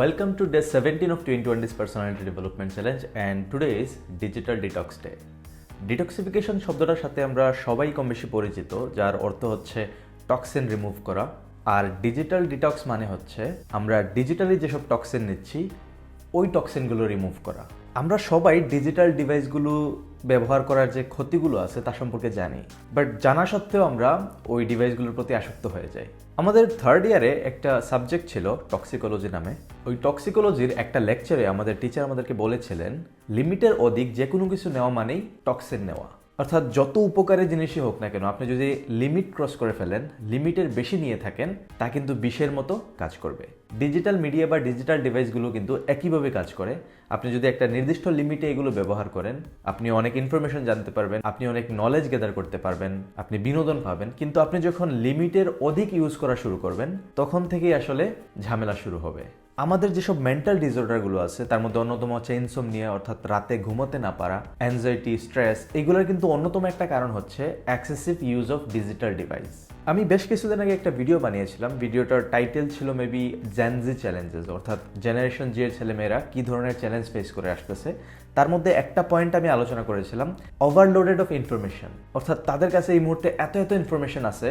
Welcome to day 17 of 2020's Personality Development Challenge and today is Digital Detox Day. Detoxification শব্দটার সাথে আমরা সবাই কম বেশি পরিচিত, যার অর্থ হচ্ছে টক্সিন রিমুভ করা আর ডিজিটাল ডিটক্স মানে হচ্ছে আমরা ডিজিটালি যেসব টক্সিন নিচ্ছি, ওই টক্সিনগুলো রিমুভ করা আমরা সবাই ডিজিটাল ডিভাইসগুলো ব্যবহার করার যে ক্ষতিগুলো আছে তা সম্পর্কে জানি বাট জানা সত্ত্বেও আমরা ওই ডিভাইসগুলোর প্রতি আসক্ত হয়ে যাই। আমাদের থার্ড ইয়ারে একটা সাবজেক্ট ছিল টক্সিকোলজি নামে। ওই টক্সিকোলজির একটা লেকচারে আমাদের টিচার আমাদেরকে বলেছিলেন, লিমিটের অধিক যে কোনো কিছু নেওয়া মানেই টক্সিন নেওয়া। অর্থাৎ যত উপকারী জিনিসই হোক না কেন, আপনি যদি লিমিট ক্রস করে ফেলেন লিমিটের বেশি নিয়ে থাকেন, তা কিন্তু বিষের মতো কাজ করবে। ডিজিটাল মিডিয়া বা ডিজিটাল ডিভাইসগুলো কিন্তু একইভাবে কাজ করে। আপনি যদি একটা নির্দিষ্ট লিমিটে এগুলো ব্যবহার করেন, আপনি অনেক ইনফরমেশন জানতে পারবেন, আপনি অনেক নলেজ গেদার করতে পারবেন, আপনি বিনোদন পাবেন। কিন্তু আপনি যখন লিমিটের অধিক ইউজ করা শুরু করবেন, তখন থেকেই আসলে ঝামেলা শুরু হবে। আমাদের যেসব মেন্টাল ডিসঅর্ডারগুলো আছে, তার মধ্যে অন্যতম হচ্ছে ইনসোমনিয়া অর্থাৎ রাতে ঘুমোতে না পারা অ্যাংজাইটি স্ট্রেস এগুলোর কিন্তু অন্যতম একটা কারণ হচ্ছে excessive use of digital device আমি বেশ কিছুদিন আগে একটা ভিডিও বানিয়েছিলাম। ভিডিওটার টাইটেল ছিল মেবি জ্যানজি চ্যালেঞ্জেস অর্থাৎ জেনারেশন জি এর ছেলেমেয়েরা কী ধরনের চ্যালেঞ্জ ফেস করে আসতেছে। তার মধ্যে একটা পয়েন্ট আমি আলোচনা করেছিলাম ওভারলোডেড অফ ইনফরমেশন অর্থাৎ তাদের কাছে এই মুহূর্তে এত এত ইনফরমেশন আছে,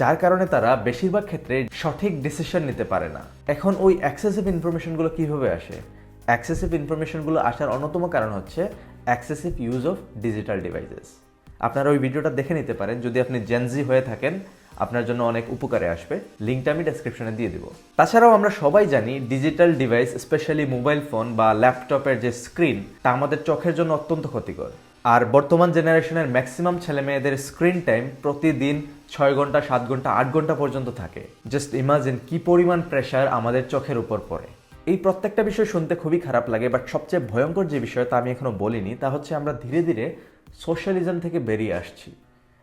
যার কারণে তারা বেশিরভাগ ক্ষেত্রে সঠিক ডিসিশন নিতে পারে না। এখন ওই অ্যাক্সেসিভ ইনফরমেশনগুলো কীভাবে আসে? অ্যাক্সেসিভ ইনফরমেশনগুলো আসার অন্যতম কারণ হচ্ছে excessive use of digital devices আপনারা ওই ভিডিওটা দেখে নিতে পারেন, যদি আপনি জেনজি হয়ে থাকেন আপনার জন্য অনেক উপকারে আসবে। লিঙ্কটা আমি ডেসক্রিপশনে দিয়ে দিব। তাছাড়াও আমরা সবাই জানি digital device specially mobile phone বা ল্যাপটপের যে স্ক্রিন তা আমাদের চোখের জন্য অত্যন্ত ক্ষতিকর। আর বর্তমান জেনারেশনের ম্যাক্সিমাম ছেলে মেয়েদের স্ক্রিন টাইম প্রতিদিন ছয় ঘণ্টা, সাত ঘণ্টা, আট ঘণ্টা পর্যন্ত থাকে। জাস্ট ইমাজিন কি পরিমাণ প্রেশার আমাদের চোখের উপর পড়ে। এই প্রত্যেকটা বিষয় শুনতে খুবই খারাপ লাগে বাট সবচেয়ে ভয়ঙ্কর যে বিষয় তা আমি এখনও বলিনি, তা হচ্ছে আমরা ধীরে ধীরে সোশ্যালিজম থেকে বেরিয়ে আসছি।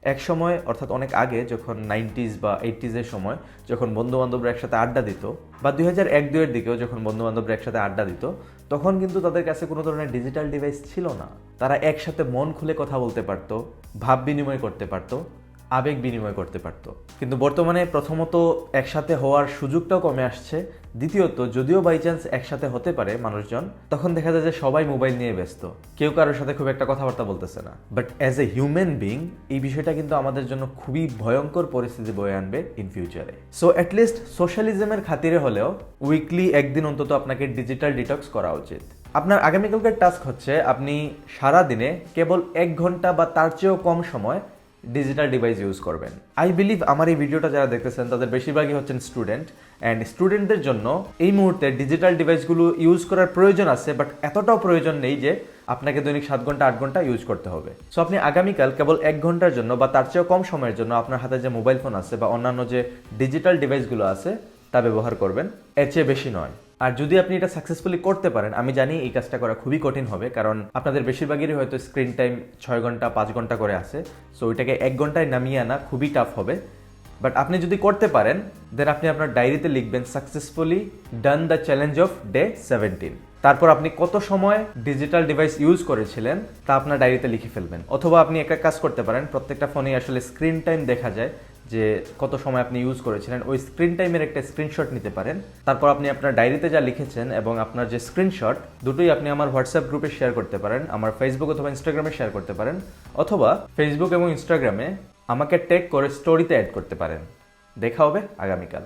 এক সময়, অর্থাৎ অনেক আগে, যখন নাইনটিজ বা এইটিজের সময়, যখন বন্ধুবান্ধবরা একসাথে আড্ডা দিত, বা দুই হাজার এক দুয়ের দিকেও যখন বন্ধু বান্ধবরা একসাথে আড্ডা দিত, তখন কিন্তু তাদের কাছে কোনো ধরনের ডিজিটাল ডিভাইস ছিল না। তারা একসাথে মন খুলে কথা বলতে পারতো, ভাব বিনিময় করতে পারতো আবেগ বিনিময় করতে পারতো। কিন্তু বর্তমানে প্রথমত একসাথে হওয়ার সুযোগটাও কমে আসছে। দ্বিতীয়ত, যদিও বাই চান্স একসাথে হতে পারে মানুষজন, তখন দেখা যায় যে সবাই মোবাইল নিয়ে ব্যস্ত। কেউ কারোর সাথে খুব একটা কথাবার্তা বলতেছে না। But as a human being এই বিষয়টা কিন্তু আমাদের জন্য খুবই ভয়ঙ্কর পরিস্থিতি বয়ে আনবে ইন ফিউচারে সো অ্যাটলিস্ট সোশ্যালিজমের খাতিরে হলেও উইকলি একদিন অন্তত আপনাকে ডিজিটাল ডিটক্স করা উচিত। আপনার আগামীকালকের টাস্ক হচ্ছে আপনি সারা দিনে কেবল এক ঘণ্টা বা তার চেয়েও কম সময় ডিজিটাল ডিভাইস ইউজ করবেন। আই বিলিভ আমার এই ভিডিওটা যারা দেখতেছেন, তাদের বেশিরভাগই হচ্ছেন স্টুডেন্ট অ্যান্ড স্টুডেন্টদের জন্য এই মুহূর্তে ডিজিটাল ডিভাইসগুলো ইউজ করার প্রয়োজন আছে বাট এতটাও প্রয়োজন নেই যে আপনাকে দৈনিক সাত ঘণ্টা, আট ঘণ্টা ইউজ করতে হবে। সো আপনি আগামীকাল কেবল এক ঘণ্টার জন্য বা তার চেয়েও কম সময়ের জন্য আপনার হাতে যে মোবাইল ফোন আছে বা অন্যান্য যে ডিজিটাল ডিভাইসগুলো আছে, তা ব্যবহার করবেন। এর চেয়ে বেশি নয়। আর যদি আপনি এটা সাকসেসফুলি করতে পারেন, আমি জানি এই কাজটা করা খুবই কঠিন হবে, কারণ আপনাদের বেশিরভাগেরই হয়তো স্ক্রিন টাইম ছয় ঘণ্টা, পাঁচ ঘণ্টা করে আছে। সো ওইটাকে এক ঘন্টায় নামিয়ে আনা খুবই টাফ হবে। বাট আপনি যদি করতে পারেন দেন আপনি আপনার ডায়েরিতে লিখবেন successfully done the challenge of day seventeen তারপর আপনি কত সময় ডিজিটাল ডিভাইস ইউজ করেছিলেন, তা আপনার ডায়েরিতে লিখে ফেলবেন। অথবা আপনি একটা কাজ করতে পারেন, প্রত্যেকটা ফোনে আসলে স্ক্রিন টাইম দেখা যায়। যে কত সময় আপনি ইউজ করেছিলেন, ওই স্ক্রিন টাইমের একটা স্ক্রিনশট নিতে পারেন। তারপর আপনি আপনার ডায়েরিতে যা লিখেছেন এবং আপনার যে স্ক্রিনশট দুটোই আপনি আমার হোয়াটসঅ্যাপ গ্রুপে শেয়ার করতে পারেন, আমার ফেসবুক অথবা ইনস্টাগ্রামে শেয়ার করতে পারেন, অথবা ফেসবুক এবং ইনস্টাগ্রামে আমাকে ট্যাগ করে স্টোরিতে অ্যাড করতে পারেন। দেখা হবে আগামীকাল।